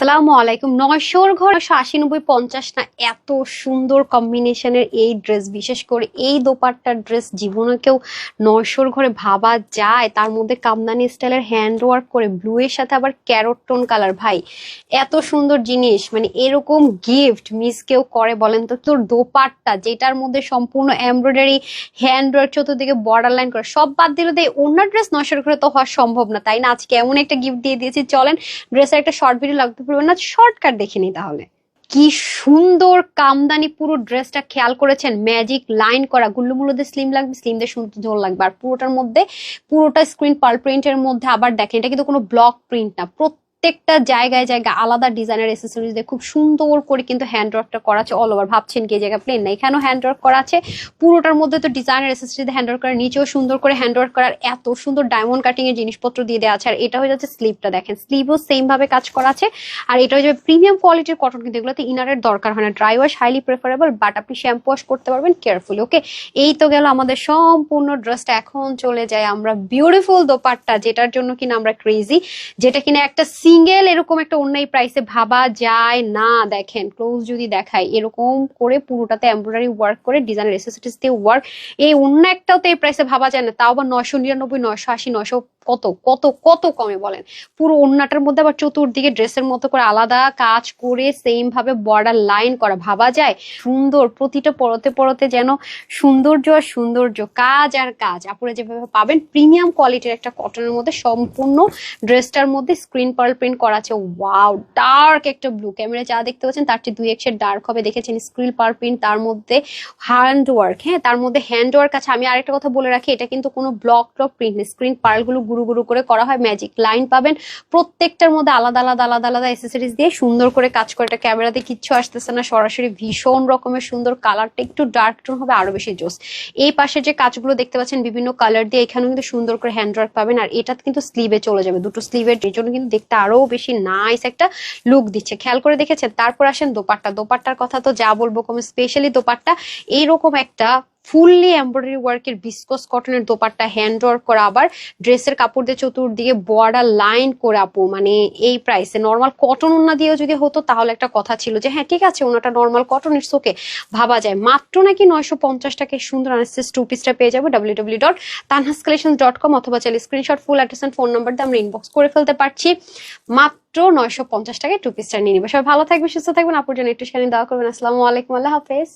সালামু আলাইকুম। নয়শোর ঘর আশি নব্বই পঞ্চাশ না, এত সুন্দর কম্বিনেশনের এই ড্রেস বিশেষ করে এই দোপাট্টার ড্রেস জীবনে কেউ নয়শোর ঘরে ভাবা যায়। তার মধ্যে কামদানি স্টাইলের হ্যান্ড ওয়ার্ক করে ব্লু এর সাথে আবার ক্যারট টোন কালার ভাই, এত সুন্দর জিনিস মানে এরকম গিফট মিস কেউ করে বলেন তো? তোর দোপাট্টা, যেটার মধ্যে সম্পূর্ণ এমব্রয়ডারি হ্যান্ড ওয়ার্ক চতুর্দিকে বর্ডার লাইন করে, সব বাদ দিলে তো অন্য ড্রেস নয়শোর ঘরে তো হওয়া সম্ভব না, তাই না? আজকে এমন একটা গিফট দিয়ে দিয়েছি। চলেন ড্রেসের একটা শর্ট ভিডিও লাগতে পারবেন না শর্টকাট দেখে নিই তাহলে। কি সুন্দর কামদানি পুরো ড্রেসটা খেয়াল করেছেন? ম্যাজিক লাইন করা। গুল্লুমুলোদের স্লিম লাগবে, স্লিমদের সুন্দর ঝোল লাগবে। আর পুরোটার মধ্যে, পুরোটা স্ক্রিন পাল প্রিন্টের মধ্যে আবার দেখেন, এটা কিন্তু কোনো ব্লক প্রিন্ট না। প্রত্যেকটা জায়গায় জায়গায় আলাদা ডিজাইনের এসেসরিজ দিয়ে খুব সুন্দর করে কিন্তু হ্যান্ড ওয়ার্কটা করা আছে অল ওভার ভাবছেন কি এই জায়গায় প্লেন না? এখানেও হ্যান্ড ওয়ার্ক করা আছে পুরোটার মধ্যে তো ডিজাইনের এসেসরিজ হ্যান্ড ওয়ার্ক করার, নিচেও সুন্দর করে হ্যান্ড ওয়ার্ক করার, এত সুন্দর ডায়মন্ড কাটিং এর জিনিসপত্র দিয়ে দেওয়া আছে। আর এটা হয়ে যাচ্ছে স্লিভটা দেখেন। স্লিভও সেম ভাবে কাজ করা আছে আর এটা হয়ে যাবে প্রিমিয়াম কোয়ালিটির কটন কিন্তু এগুলোতে ইনারের দরকার হয় না। Dry wash highly preferable but আপনি শ্যাম্পু ওয়াশ করতে পারবেন কেয়ারফুলি ওকে এই তো গেল আমাদের সম্পূর্ণ ড্রেসটা এখন চলে যায় আমরা বিউটিফুল দোপাট্টা, যেটার জন্য কিনা আমরা ক্রেজি যেটা কিনা একটা সিঙ্গেল এরকম একটা অন্যায় প্রাইসে ভাবা যায় না। দেখেন ক্লোজ যদি দেখায়, এরকম করে পুরোটাতে এমব্রয়ডারি ওয়ার্ক করে ডিজাইনের এসেসরিজ দিয়ে ওয়ার্ক এই অন্য একটাও তো এই প্রাইসে ভাবা যায় না, তাও আবার নশো নিরানব্বই নশো আশি নশো কত কত কত কমে বলেন। পুরো ওন্নাটার মধ্যে আবার চতুর্দিকে ড্রেসের মতো করে আলাদা কাজ করে সেম ভাবে বর্ডার লাইন করা, ভাবা যায়। সুন্দর, প্রতিটা পরতে পরতে যেন সৌন্দর্য আর সৌন্দর্য, কাজ আর কাজ। আপুরে যেভাবে পাবেন প্রিমিয়াম কোয়ালিটির একটা কটনের মধ্যে সম্পূর্ণ ড্রেসটার মধ্যে স্ক্রিন পার্ল প্রিন্ট করা আছে। ওয়াও ডার্ক একটা ব্লু ক্যামেরা যা দেখতে পাচ্ছেন, তার চেয়ে দুই একশের ডার্ক হবে। দেখেছেন স্ক্রিল পার্ল প্রিন্ট তার মধ্যে হ্যান্ড ওয়ার্ক হ্যাঁ তার মধ্যে হ্যান্ড ওয়ার্ক আছে। আমি আরেকটা কথা বলে রাখি, এটা কিন্তু কোনো ব্লক টক প্রিন্ট স্ক্রিন পার্লগুলো গুরু গুরু করে করা হয় ম্যাজিক লাইন পাবেন। প্রত্যেকটার মধ্যে আলাদা আলাদা আলাদা আলাদা এসেসরিজ দিয়ে সুন্দর করে কাজ করে। এটা ক্যামেরাতে কিচ্ছু আসতেছে না, সরাসরি ভীষণ রকমের সুন্দর কালারটা একটু ডার্ক টোন হবে, আরও বেশি জোস। এই পাশে যে কাজগুলো দেখতে পাচ্ছেন, বিভিন্ন কালার দিয়ে এখানেও কিন্তু সুন্দর করে হ্যান্ড ওয়ার্ক পাবেন। আর এটা কিন্তু স্লিভে চলে যাবে। দুটো স্লিভের জন্য কিন্তু দেখতে আরও বেশি নাইস একটা লুক দিচ্ছে। খেয়াল করে দেখেছেন? তারপর আসেন দোপাট্টা। দোপাট্টার কথা তো যা বলব কম স্পেশালি দোপাট্টা, এইরকম একটা ফুললি এমব্রয়ডারি ওয়ার্কের বিসকস কটনের দোপাট্টা হ্যান্ড ওয়ার্ক করা, আবার ড্রেসের কাপড় দিয়ে চতুর্দিকে বর্ডার লাইন করে আপু মানে এই প্রাইসে নর্মাল কটন ওনা দিয়েও যদি হতো, তাহলে একটা কথা ছিল যে হ্যাঁ ঠিক আছে ওনাটা নর্মাল কটন ইটস ভাবা যায়। মাত্র নাকি নয়শো পঞ্চাশ টাকায় সুন্দর আনার্সিস টু পিসটা পেয়ে যাব W W dot Tanhas collection dot com অথবা চাইলে screenshot full address phone number দিয়ে আমরা ইনবক্স করে ফেলতে পারছি। মাত্র নয়শো পঞ্চাশ টাকায় টু পিসটা নিয়ে নিবে। সবাই ভালো থাকবে সুস্থ থাকবেন। আপুর জন্য একটু শেয়ারিং দেওয়া করবেন। আসসালামু আলাইকুম, আল্লাহ হাফেজ।